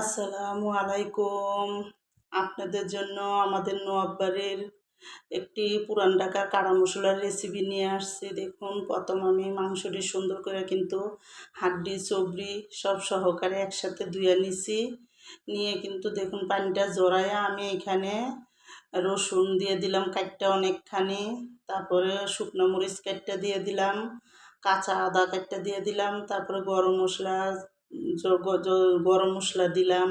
আসসালামু আলাইকুম। আপনাদের জন্য আমাদের নোয়াববাড়ির একটি পুরান ঢাকার কাড়া মশলার রেসিপি নিয়ে আসছি। দেখুন, প্রথম আমি মাংসটি সুন্দর করে কিন্তু হাড্ডি, চবড়ি সব সহকারে একসাথে ধুয়ে নিছি। নিয়ে কিন্তু দেখুন, পানিটা জড়াইয়া আমি এখানে রসুন দিয়ে দিলাম কাটটা অনেকখানি। তারপরে শুকনো মরিচ কাটটা দিয়ে দিলাম, কাঁচা আদা কাটটা দিয়ে দিলাম, তারপরে গরম মশলা গরম মশলা দিলাম,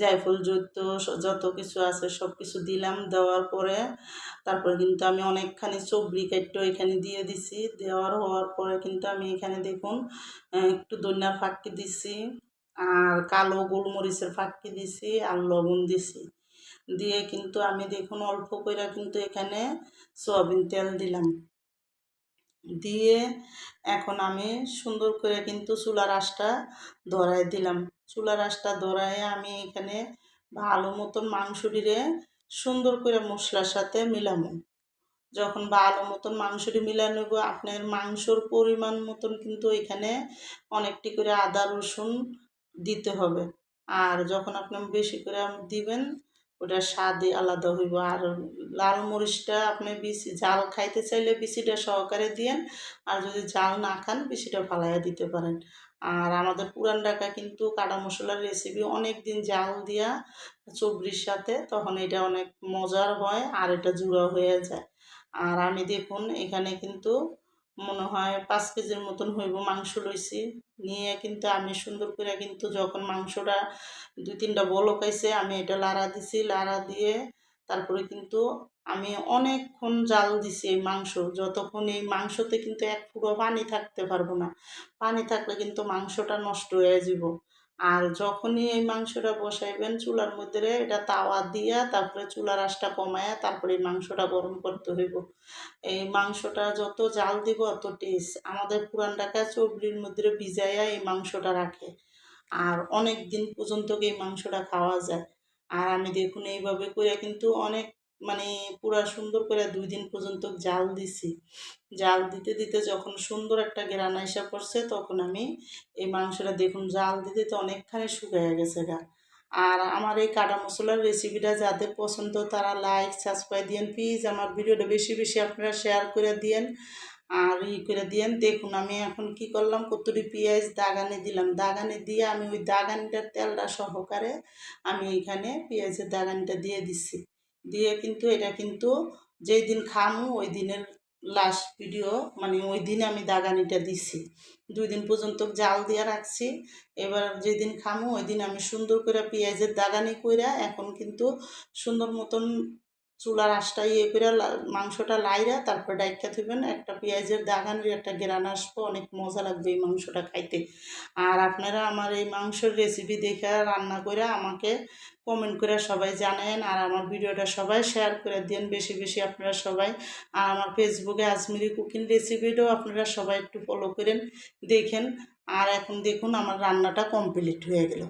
জায়ফল জৈত যত কিছু আছে সব কিছু দিলাম, দেওয়ার পরে তারপরে কিন্তু আমি অনেকখানি চবড়ি কাট্ট এখানে দিয়ে দিছি, দেওয়ার হওয়ার পরে কিন্তু আমি এখানে দেখুন একটু দইনার ফাঁকি দিছি আর কালো গোলমরিচের ফাঁকি দিছি আর লবণ দিছি। দিয়ে কিন্তু আমি দেখুন অল্প করে কিন্তু এখানে সয়াবিন তেল দিলাম। দিয়ে এখন আমি সুন্দর করে কিন্তু চুলার আঁশটা ধরাই দিলাম। চুলার আঁশটা ধরায় আমি এখানে ভালো মতন মাংসটিরে সুন্দর করে মশলার সাথে মিলামো যখন ভালো মতন মাংসটি মিলাই নেব, আপনার মাংসর পরিমাণ মতন কিন্তু এখানে অনেকটি করে আদা রসুন দিতে হবে। আর যখন আপনি বেশি করে দিবেন ওটা স্বাদই আলাদা হইব। আর লাল মরিচটা আপনি বেশি জাল খাইতে চাইলে বেশিটা সহকারে দিয়েন। আর যদি জাল না খান, বেশিটা ফালাইয়া দিতে পারেন। আর আমাদের পুরান ঢাকা কিন্তু কাটা মশলার রেসিপি অনেক দিন জাল দিয়া চবরির সাথে তখন এটা অনেক মজার হয় আর এটা জুড়া হয়ে যায়। আর আমি দেখুন, এখানে কিন্তু মনে হয় পাঁচ কেজির মতন হইব মাংস লইছি। নিয়ে কিন্তু আমি সুন্দর করে কিন্তু যখন মাংসটা দুই তিনটা বলকাইছে আমি এটা লাড়া দিছি, লাড়া দিয়ে তারপরে কিন্তু আমি অনেকক্ষণ জাল দিছি এই মাংস। যতক্ষণ এই মাংসতে কিন্তু এক ফুটো পানি থাকতে পারব না। পানি থাকলে কিন্তু মাংসটা নষ্ট হয়ে যাব আর যখনই এই মাংসটা বসাইবেন চুলার মধ্যে এটা তাওয়া দিয়া তারপরে চুলার আঁশটা কমায়া তারপরে এই মাংসটা গরম করতে হইব। এই মাংসটা যত জাল দিব অত টেস্ট আমাদের পুরান ঢাকা চবলির মধ্যে ভিজাইয়া এই মাংসটা রাখে। আর অনেক দিন পর্যন্ত এই মাংসটা খাওয়া যায়। আর আমি দেখুন এইভাবে করে কিন্তু অনেক মানে পুরা সুন্দর করে দুই দিন পর্যন্ত জাল দিছি। জাল দিতে দিতে যখন সুন্দর একটা গ্রানা এসে পড়ছে, তখন আমি এই মাংসটা দেখুন, জাল দিতে তো অনেকখানি শুকিয়ে গেছে গা। আর আমার এই কাটা মশলার রেসিপিটা যাদের পছন্দ, তারা লাইক সাবস্ক্রাইব দিয়েন প্লিজ আমার ভিডিওটা বেশি বেশি আপনারা শেয়ার করে দিয়েন। আর ই করে দিয়েন। দেখুন, আমি এখন কি করলাম, কতটি পেঁয়াজ দাগানে দিলাম। দাগানে দিয়ে আমি ওই দাগানিটার তেলটা সহকারে আমি এখানে পেঁয়াজের দাগানিটা দিয়ে দিচ্ছি। দিয়ে কিন্তু এটা কিন্তু যেই দিন খামু, ওই দিনের লাস্ট ভিডিও মানে ওই দিনে আমি দাগানিটা দিছি। দুই দিন পর্যন্ত জাল দিয়ে রাখছি। এবার যেদিন খামু, ওই দিন আমি সুন্দর করে পেঁয়াজের দাগানি কইরা এখন কিন্তু সুন্দর মতন চুলার আশটা ইয়ে করে মাংসটা লাইরা তারপর ডাইকা থইবেন একটা পেঁয়াজের দাগানির একটা গ্রান আসব, অনেক মজা লাগবে এই মাংসটা খাইতে। আর আপনারা আমার এই মাংসের রেসিপি দেখে রান্না করে আমাকে কমেন্ট করে সবাই জানেন আর আমার ভিডিওটা সবাই শেয়ার করে দিন বেশি বেশি আপনারা সবাই। আর আমার ফেসবুকে আজমিরি কুকিং রেসিপিটাও আপনারা সবাই একটু ফলো করেন, দেখেন। আর এখন দেখুন আমার রান্নাটা কমপ্লিট হয়ে গেল।